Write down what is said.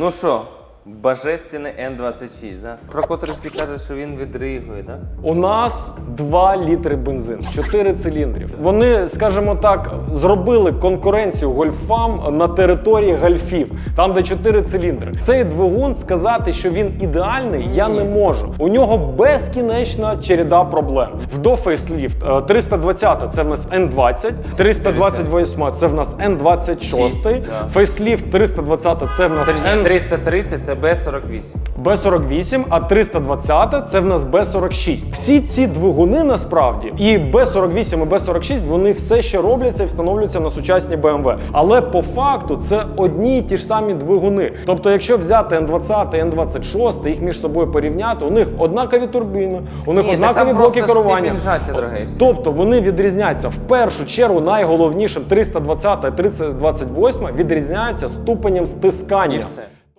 Ну що, божественний Н26, да? Про котрий всі кажуть, що він відригує, да? У нас 2 літри бензин, 4 циліндрів. Вони, скажімо так, зробили конкуренцію гольфам на території гольфів, там де 4 циліндри. Цей двигун сказати, що він ідеальний, я не можу. У нього безкінечна череда проблем. Вдо фейсліфт е, 320 це в нас N20, 328 це в нас N26, фейсліфт 320 це в нас N 330 це Б48. Б48, а 320 це в нас Б46. Всі ці двигуни насправді і Б48 і Б46 вони все ще робляться і встановлюються на сучасні BMW. Але по факту це одні й ті ж самі двигуни. Тобто, якщо взяти N20 і N26, їх між собою порівняти, у них однакові турбіни, у них Ні, однакові блоки керування. дорогі. Тобто вони відрізняються в першу чергу найголовнішим 320 і 328 відрізняються ступенем стискання. І все.